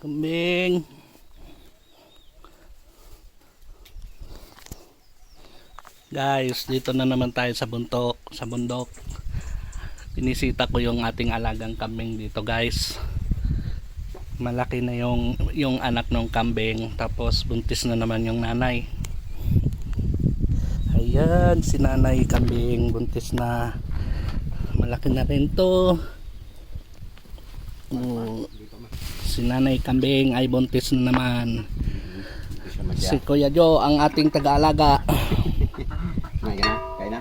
Kambing. Guys, dito na naman tayo sa buntok, sa bundok. Pinisita ko yung ating alagang kambing dito, guys. Malaki na yung yung anak ng kambing, tapos buntis na naman yung nanay. Ayan, si nanay kambing, buntis na. Malaki na rin to. Oh, si nanay kambing ay buntis na naman. Si Kuya Joe, ang ating taga-alaga. Kain na? Kain na?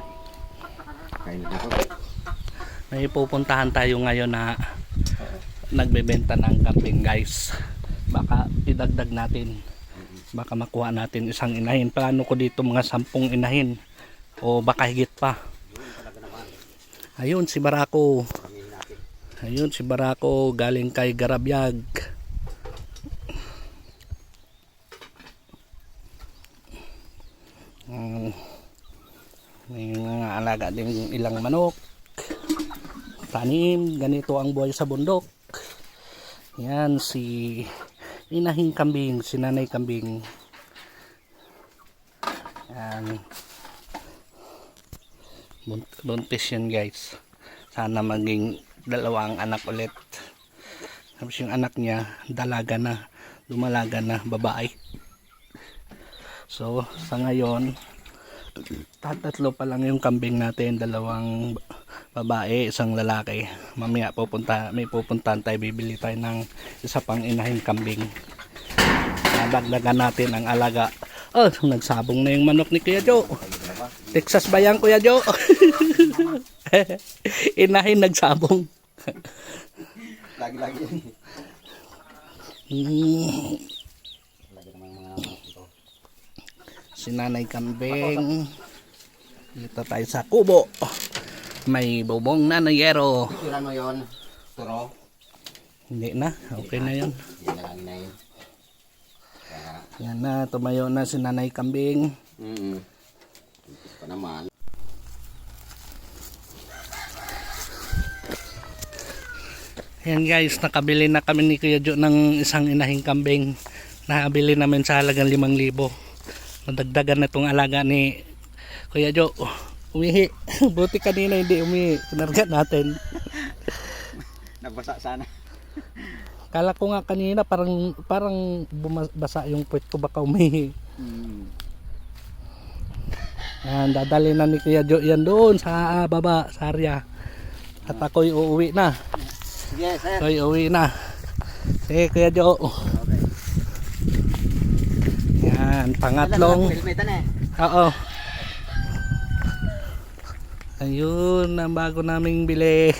Kain na ako. May pupuntahan tayo ngayon na nagbebenta ng kambing guys. Baka idagdag natin. Baka makuha natin isang inahin. Plano ko dito mga sampung inahin. O baka higit pa. Ayun si Barako. Ayun si Barako galing kay Garabyag. Mm, may mga alaga din ilang manok tanim, ganito ang buhay sa bundok. Yan si inahing kambing, si nanay kambing. Yan. Bunt- Buntis yan guys. Sana maging dalawang anak ulit. Tapos yung anak niya, dalaga na, dumalaga na, babae. So, sa ngayon, tatatlo pa lang yung kambing natin, dalawang babae, isang lalaki. Mamaya pupunta, may pupuntahan tayo, bibili tayo ng isa pang inahing kambing. Nadagdagan natin ang alaga. Oh, nagsabong na yung manok ni Kuya Joe. Texas ba yan, Kuya Joe? Inahin nagsabong. Lagi-lagi. Mm, Lagi naman mga ito. Si Nanay Kambing. Dito tayo sa kubo. May bubong na nayero. Picturean mo yun. Turo. Hindi na, okay na yun. Yan na tumayo na si Nanay Kambing. mm Ito pa naman. Yan guys, nakabili na kami ni Kuya Jo ng isang inahing kambing. Nakabili namin sa halagang 5,000. Nadagdagan na itong alaga ni Kuya Jo. Umihi. Buti kanina hindi umihi. Pinarga natin. Nagbasa sana. Kala ko nga kanina parang parang bumasa yung puwet ko baka umihi. Mm. Yan, dadali na ni Kuya Jo yan doon sa baba, sa area. At ako'y uuwi na. Sige, sir. Ako'y uuwi na. Sige Kuya Jo. Yan, pangatlong. Eh. Oo. Ayun, ang bago naming bili.